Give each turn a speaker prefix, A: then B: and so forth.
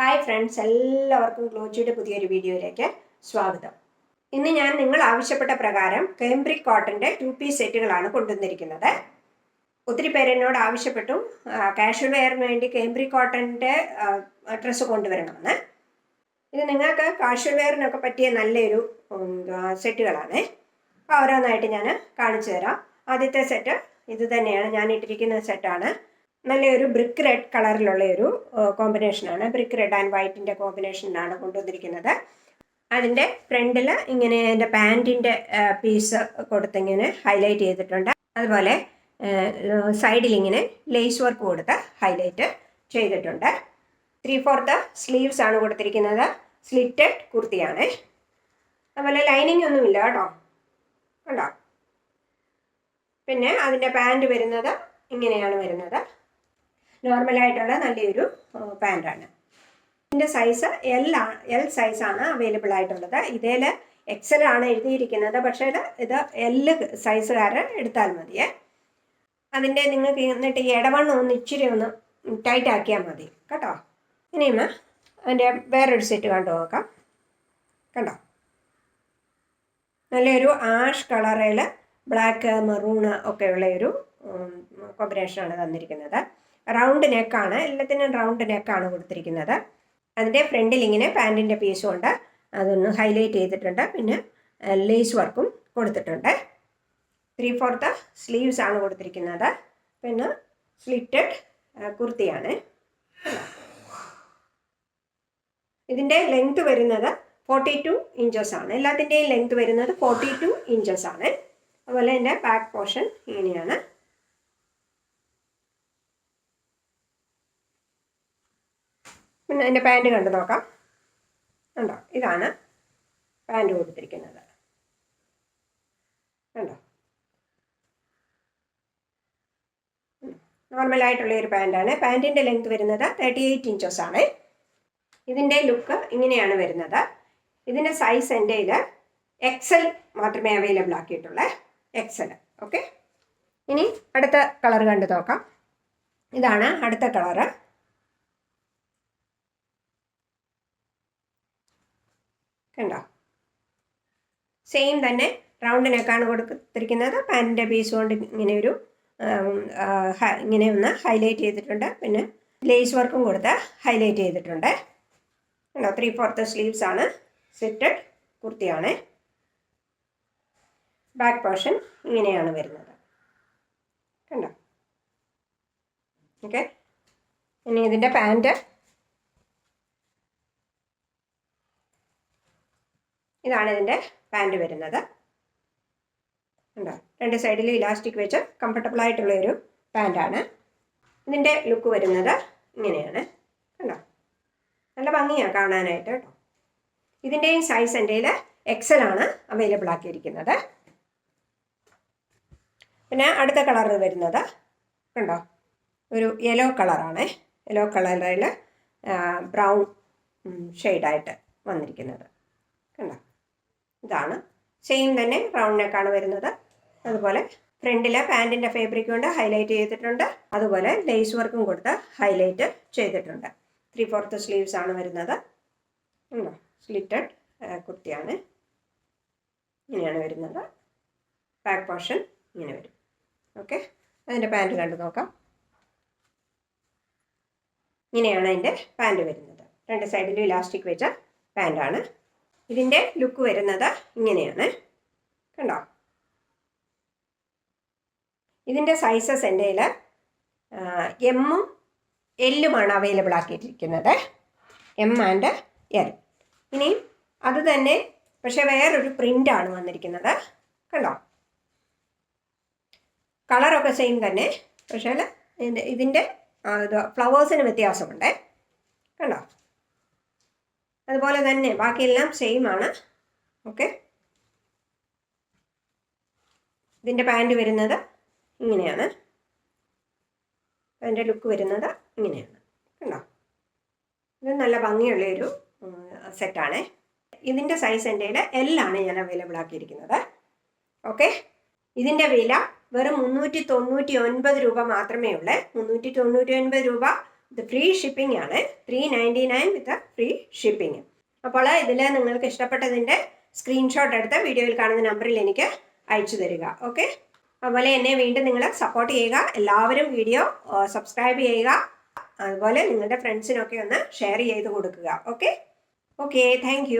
A: Hi friends എല്ലാവർക്കും ക്ലോച്ചിയുടെ പുതിയൊരു വീഡിയോയിലേക്ക് സ്വാഗതം. ഇന്ന് ഞാൻ നിങ്ങൾ ആവശ്യപ്പെട്ട പ്രകാരം കേംബ്രിക് കോട്ടന്റെ ടു പീസ് സെറ്റുകളാണ് കൊണ്ടുവന്നിരിക്കുന്നത്. ഒത്തിരി പേര് എന്നോട് ആവശ്യപ്പെട്ടു. കാഷ്വൽ വെയറിന് വേണ്ടി കേംബ്രിക് കോട്ടന്റെ ഡ്രസ്സ് കൊണ്ടുവരണമെന്ന്. ഇത് നിങ്ങൾക്ക് കാഷ്വൽ വെയറിനൊക്കെ പറ്റിയ നല്ലൊരു സെറ്റുകളാണ് അപ്പോൾ ഓരോന്നായിട്ട് ഞാൻ കാണിച്ചു തരാം. ആദ്യത്തെ സെറ്റ് ഇത് തന്നെയാണ്. ഞാൻ ഇട്ടിരിക്കുന്ന സെറ്റാണ് നല്ലൊരു ബ്രിക്ക് റെഡ് കളറിലുള്ള ഒരു കോമ്പിനേഷനാണ് ബ്രിക്ക് റെഡ് ആൻഡ് വൈറ്റിന്റെ കോമ്പിനേഷനിലാണ് കൊണ്ടുവന്നിരിക്കുന്നത്. അതിന്റെ ഫ്രണ്ടിൽ ഇങ്ങനെ എന്റെ പാന്റിന്റെ പീസ് കൊടുത്തിങ്ങനെ ഹൈലൈറ്റ് ചെയ്തിട്ടുണ്ട്. അതുപോലെ സൈഡിൽ ഇങ്ങനെ ലേസ് വർക്ക് കൊടുത്ത് ഹൈലൈറ്റ് ചെയ്തിട്ടുണ്ട്. ത്രീ ഫോർത്ത് സ്ലീവ്സ് ആണ് കൊടുത്തിരിക്കുന്നത്. സ്ലിറ്റഡ് കുർത്തിയാണ്. അതുപോലെ ലൈനിങ് ഒന്നുമില്ല കേട്ടോ. കണ്ടോ? പിന്നെ അതിന്റെ പാന്റ് വരുന്നത് ഇങ്ങനെയാണ് വരുന്നത്. നോർമലായിട്ടുള്ള നല്ലൊരു പാന്റാണ് ഇതിന്റെ സൈസ് എൽ എൽ സൈസാണ് അവൈലബിൾ ആയിട്ടുള്ളത്. ഇതിൽ എക്സൽ ആണ് എഴുതിയിരിക്കുന്നത്. പക്ഷേ ഇത് എൽ സൈസുകാർ എടുത്താൽ മതിയേ. അതിന്റെ നിങ്ങൾക്ക് എന്നിട്ട് ഇടവണ്ണം ഒന്ന് ഇച്ചിരി ഒന്ന് ടൈറ്റ് ആക്കിയാൽ മതി. കേട്ടോ? ഇനിയും അതിന്റെ വേറൊരു സെറ്റ് കണ്ടു നോക്കാം. കണ്ടോ? നല്ലൊരു ആഷ് കളറിൽ ബ്ലാക്ക് മെറൂണ് ഒക്കെയുള്ള ഒരു കോമ്പിനേഷനാണ് തന്നിരിക്കുന്നത്. റൗണ്ട് നെക്കാണ് എല്ലാത്തിനും റൗണ്ട് നെക്കാണ് കൊടുത്തിരിക്കുന്നത്. അതിന്റെ ഫ്രണ്ടിൽ ഇങ്ങനെ പാന്റിന്റെ പീസും ഉണ്ട്. അതൊന്ന് ഹൈലൈറ്റ് ചെയ്തിട്ടുണ്ട്. പിന്നെ ലേസ് വർക്കും കൊടുത്തിട്ടുണ്ട്. ത്രീ ഫോർത്ത് സ്ലീവ്സ് ആണ് കൊടുത്തിരിക്കുന്നത്. പിന്നെ സ്ലിറ്റഡ് കുർത്തിയാണ്. ഇതിന്റെ ലെങ്ത് വരുന്നത് ഫോർട്ടി ടു ഇഞ്ചസ് ആണ്. എല്ലാത്തിന്റെയും ലെങ്ത് വരുന്നത് ഫോർട്ടി ടു ഇഞ്ചസ് ആണ്. അതുപോലെ എന്റെ ബാക്ക് പോർഷൻ ഇങ്ങനെയാണ്. പിന്നെ എന്റെ പാന്റ് കണ്ടു നോക്കാം. കണ്ടോ? ഇതാണ് പാന്റ് കൊടുത്തിരിക്കുന്നത്. കണ്ടോ? നോർമലായിട്ടുള്ള ഒരു പാന്റാണ് പാന്റിന്റെ ലെങ്ത് വരുന്നത് തേർട്ടി എയ്റ്റ് ഇഞ്ചസ് ആണ്. ഇതിന്റെ ലുക്ക് ഇങ്ങനെയാണ് വരുന്നത്. ഇതിന്റെ സൈസ് എന്റെ ഇത് എക്സൽ മാത്രമേ അവൈലബിൾ ആക്കിയിട്ടുള്ളൂ. എക്സൽ ഓക്കെ ഇനി അടുത്ത കളർ കണ്ടു നോക്കാം. ഇതാണ് അടുത്ത കളറ് കണ്ടോ? സെയിം തന്നെ റൗണ്ടിനേക്കാണ് കൊടുത്തിരിക്കുന്നത്. പാന്റിന്റെ പീസ് കൊണ്ട് ഇങ്ങനെ ഒരു ഇങ്ങനെ ഒന്ന് ഹൈലൈറ്റ് ചെയ്തിട്ടുണ്ട്. പിന്നെ ലേസ് വർക്കും കൊടുത്ത് ഹൈലൈറ്റ് ചെയ്തിട്ടുണ്ട്. കണ്ടോ? ത്രീ ഫോർത്ത് സ്ലീവ്സ് ആണ് സെറ്റഡ് കുർത്തിയാണ്. ബാക്ക് പോർഷൻ ഇങ്ങനെയാണ് വരുന്നത്. കണ്ടോ? ഓക്കെ ഇനി ഇതിന്റെ പാന്റ് ഇതാണ് ഇതിന്റെ പാന്റ് വരുന്നത്. ഉണ്ടോ രണ്ട് സൈഡിലും ഇലാസ്റ്റിക് വെച്ച് കംഫർട്ടബിൾ ആയിട്ടുള്ള ഒരു പാന്റാണ് ഇതിന്റെ ലുക്ക് വരുന്നത് ഇങ്ങനെയാണ്. കണ്ടോ? നല്ല ഭംഗിയാണ് കാണാനായിട്ട് കേട്ടോ. ഇതിന്റെയും സൈസ് എന്റെ കയ്യിൽ എക്സൽ ആണ് അവൈലബിൾ ആക്കിയിരിക്കുന്നത്. പിന്നെ അടുത്ത കളർ വരുന്നത് കണ്ടോ? ഒരു യെല്ലോ കളറാണ് യെല്ലോ കളറിൽ ബ്രൗൺ ഷെയ്ഡായിട്ട് വന്നിരിക്കുന്നത്. കണ്ടോ? ഇതാണ്. സെയിം തന്നെ റൗണ്ട് നെക്കാണ് വരുന്നത്. അതുപോലെ ഫ്രണ്ടിലെ പാന്റിന്റെ ഫാബ്രിക് കൊണ്ട് ഹൈലൈറ്റ് ചെയ്തിട്ടുണ്ട്. അതുപോലെ ലേസ് വർക്കും കൊടുത്ത് ഹൈലൈറ്റ് ചെയ്തിട്ടുണ്ട്. ത്രീ ഫോർത്ത് സ്ലീവ്സ് ആണ് വരുന്നത്. സ്ലിറ്റഡ് കുർത്തിയാണ്. ഇങ്ങനെയാണ് വരുന്നത്. ബാക്ക് പോർഷൻ ഇങ്ങനെ വരും. ഓക്കെ അതിന്റെ പാന്റ് കണ്ടു നോക്കാം. ഇങ്ങനെയാണ് അതിന്റെ പാന്റ് വരുന്നത്. രണ്ട് സൈഡിലും ഇലാസ്റ്റിക് വെച്ച പാന്റാണ് ഇതിന്റെ ലുക്ക് വരുന്നത് ഇങ്ങനെയാണ്. കണ്ടോ? ഇതിന്റെ സൈസസ് എന്റെ കയ്യിൽ എമ്മും എല്ലുമാണ് അവൈലബിൾ ആക്കിയിട്ടിരിക്കുന്നത്. എം ആൻഡ് എൽ ഇനി അത് തന്നെ പക്ഷേ വേറൊരു പ്രിന്റാണ് വന്നിരിക്കുന്നത്. കണ്ടോ? കളറൊക്കെ സെയിം തന്നെ. പക്ഷേ ഇതിന്റെ ഫ്ലവേഴ്സിന് വ്യത്യാസമുണ്ട്. അതുപോലെ തന്നെ ബാക്കിയെല്ലാം സെയിം ആണ്. ഓക്കെ ഇതിന്റെ പാന്റ് വരുന്നത് ഇങ്ങനെയാണ്. അതിന്റെ ലുക്ക് വരുന്നത് ഇങ്ങനെയാണ്. കണ്ടോ? ഇത് നല്ല ഭംഗിയുള്ള ഒരു സെറ്റാണ് ഇതിന്റെ സൈസ് എന്റെ എല്ലാണ് ഞാൻ അവൈലബിൾ ആക്കിയിരിക്കുന്നത്. ഓക്കെ ഇതിന്റെ വില വെറും മുന്നൂറ്റി തൊണ്ണൂറ്റി ഒൻപത് രൂപ മാത്രമേ ഉള്ളൂ. മുന്നൂറ്റി തൊണ്ണൂറ്റി ഒൻപത് രൂപ ഇത് ഫ്രീ ഷിപ്പിംഗ് ആണ്. Three ninety nine with free shipping അപ്പോൾ ഇതിൽ നിങ്ങൾക്ക് ഇഷ്ടപ്പെട്ടതിന്റെ സ്ക്രീൻഷോട്ട് എടുത്ത് വീഡിയോയിൽ കാണുന്ന നമ്പറിൽ എനിക്ക് അയച്ചു തരിക ഓക്കെ അതുപോലെ എന്നെ വീണ്ടും നിങ്ങൾ സപ്പോർട്ട് ചെയ്യുക എല്ലാവരും വീഡിയോ സബ്സ്ക്രൈബ് ചെയ്യുക അതുപോലെ നിങ്ങളുടെ ഫ്രണ്ട്സിനൊക്കെ ഒന്ന് ഷെയർ ചെയ്ത് കൊടുക്കുക ഓക്കെ ഓക്കെ താങ്ക്